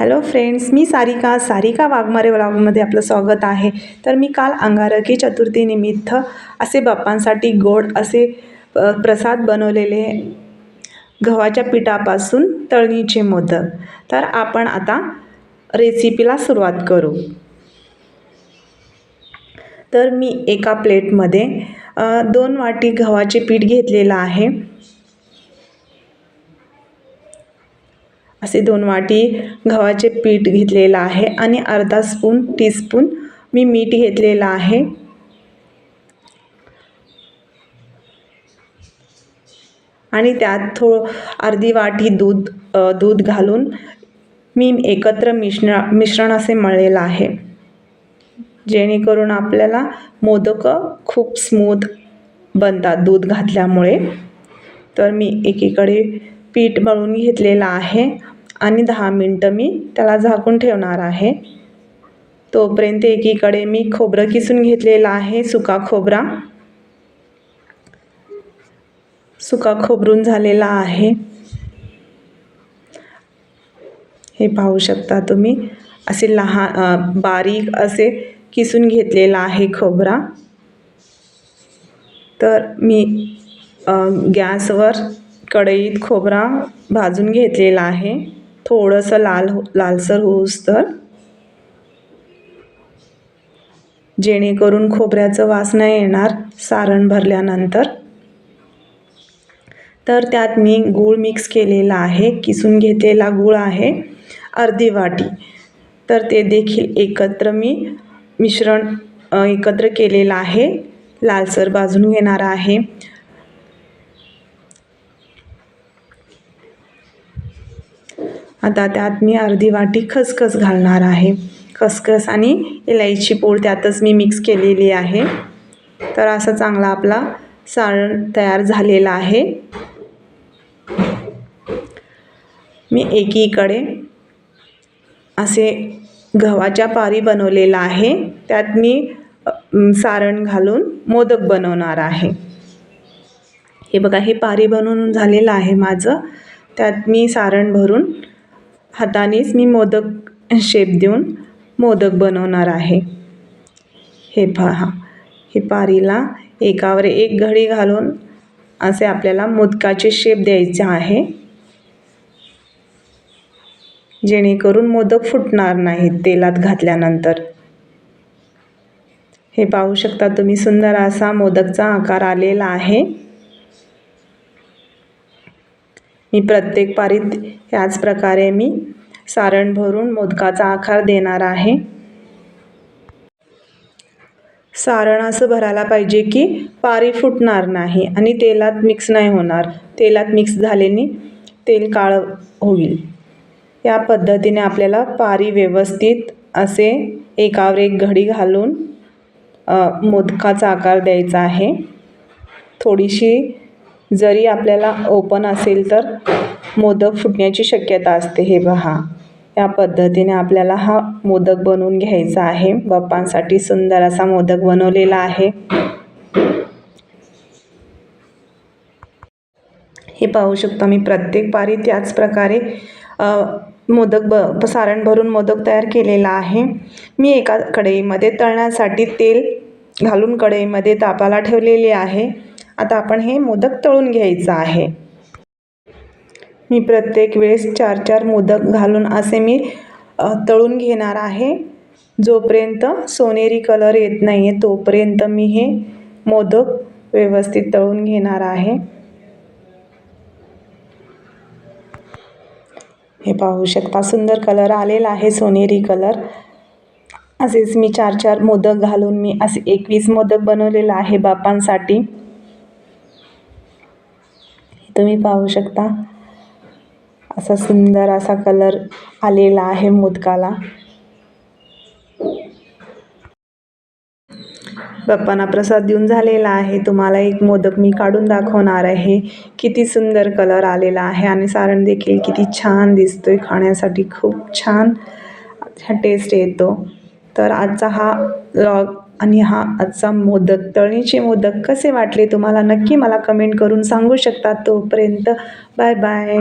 Hello friends मी सारिका. सारिका वाघमारे व्लॉगमध्ये आपलं स्वागत आहे. तर मी काल अंगारकी चतुर्थीनिमित्त असे बाप्पांसाठी गोड असे प्रसाद बनवलेले गव्हाच्या पिठापासून तळणीचे मोदक. तर आपण आता रेसिपीला सुरुवात करू. तर मी एका प्लेटमध्ये दोन वाटी गव्हाचे पीठ घेतलेलं आहे. असे दोन वाटी गव्हाचे पीठ घेतलेलं आहे आणि अर्धा स्पून टीस्पून मी मीठ घेतलेलं आहे. आणि त्यात थो अर्धी वाटी दूध दूध घालून मी एकत्र मिश्र मिश्रण असे मळलेलं आहे. जेणेकरून आपल्याला मोदक खूप स्मूथ बनतात दूध घातल्यामुळे. तर मी एकीकडे पीठ मळून घेतलेलं आहे. आणि दहा मिनटं मी त्याला झाकून ठेवणार आहे. तोपर्यंत एकीकडे मी खोबरं किसून घेतलेलं आहे सुका खोबरा. सुका खोबरून झालेला आहे. हे पाहू शकता तुम्ही असे लहान बारीक असे किसून घेतलेला आहे खोबरा. तर मी गॅसवर कढईत खोबरा भाजून घेतलेला आहे. थोडंसं लाल हो लालसर होऊस तर? जेणेकरून खोबऱ्याचं वास नाही येणार सारण भरल्यानंतर? तर त्यात मी गूळ मिक्स केलेला आहे किसून घेतलेला गूळ आहे अर्धी वाटी. तर ते देखील एकत्र मी मिश्रण एकत्र केलेलं आहे लालसर भाजून घेणार आहे. आता त्यात मी अर्धी वाटी खसखस घालणार आहे. खसखस आणि इलायची पूड त्यातच मी मिक्स केलेली आहे. तर असा चांगला आपला सारण तयार झालेला आहे. मी एकीकडे असे गव्हाच्या पारी बनवलेला आहे. त्यात मी सारण घालून मोदक बनवणार आहे. हे बघा हे पारी बनवून झालेलं आहे माझं. त्यात मी सारण भरून हातानेच मी मोदक शेप देऊन मोदक बनवणार आहे. हे पहा हे पारीला एकावर एक घडी घालून असे आपल्याला मोदकाचे शेप द्यायचे आहे. जेणेकरून मोदक फुटणार नाहीत तेलात घातल्यानंतर. हे पाहू शकता तुम्ही सुंदर असा मोदकचा आकार आलेला आहे. मी प्रत्येक पारीत याच प्रकारे मी सारण भरून मोदकाचा आकार देणार आहे. सारण असं भरायला पाहिजे की पारी फुटणार नाही आणि तेलात मिक्स नाही होणार. तेलात मिक्स झाल्याने तेल काळं होईल. या पद्धतीने आपल्याला पारी व्यवस्थित असे एकावर एक घडी घालून मोदकाचा आकार द्यायचा आहे. थोडीशी जरी आपल्याला ओपन असेल तर मोदक फुटण्याची शक्यता असते. हे पहा. या पद्धतीने आपल्याला हा मोदक बनवून घ्यायचा आहे. बाप्पांसाठी सुंदर असा मोदक बनवलेला आहे. हे पाहू शकता मी प्रत्येक पारी त्याच प्रकारे मोदक ब सारण भरून मोदक तयार केलेला आहे. मी एका कढईमध्ये तळण्यासाठी तेल घालून कढईमध्ये तापाला ठेवलेले आहे. आता आपण हे मोदक तळून घ्यायचं आहे. मी प्रत्येक वेळेस चार चार मोदक घालून असे मी तळून घेणार आहे. जोपर्यंत सोनेरी कलर येत नाही आहे तोपर्यंत मी हे मोदक व्यवस्थित तळून घेणार आहे. हे पाहू शकता सुंदर कलर आलेला आहे सोनेरी कलर असेच मी चार चार मोदक घालून मी असे एकवीस मोदक बनवलेलं आहे बापांसाठी. तुम्ही पाहू शकता. असा सुंदर असा कलर आलेला आहे मोदकाला. पप्पांना प्रसाद देऊन झालेला आहे. तुम्हाला एक मोदक मी काढून दाखवणार आहे. किती सुंदर कलर आलेला आहे आणि सारण देखील किती छान दिसतोय. खाण्यासाठी खूप छान टेस्ट येतो. तर आजचा हा लॉग आणि हा आजचा मोदक तळणीचे मोदक कसे वाटले तुम्हाला? नक्की मला कमेंट करून सांगू शकता तोपर्यंत. Bye bye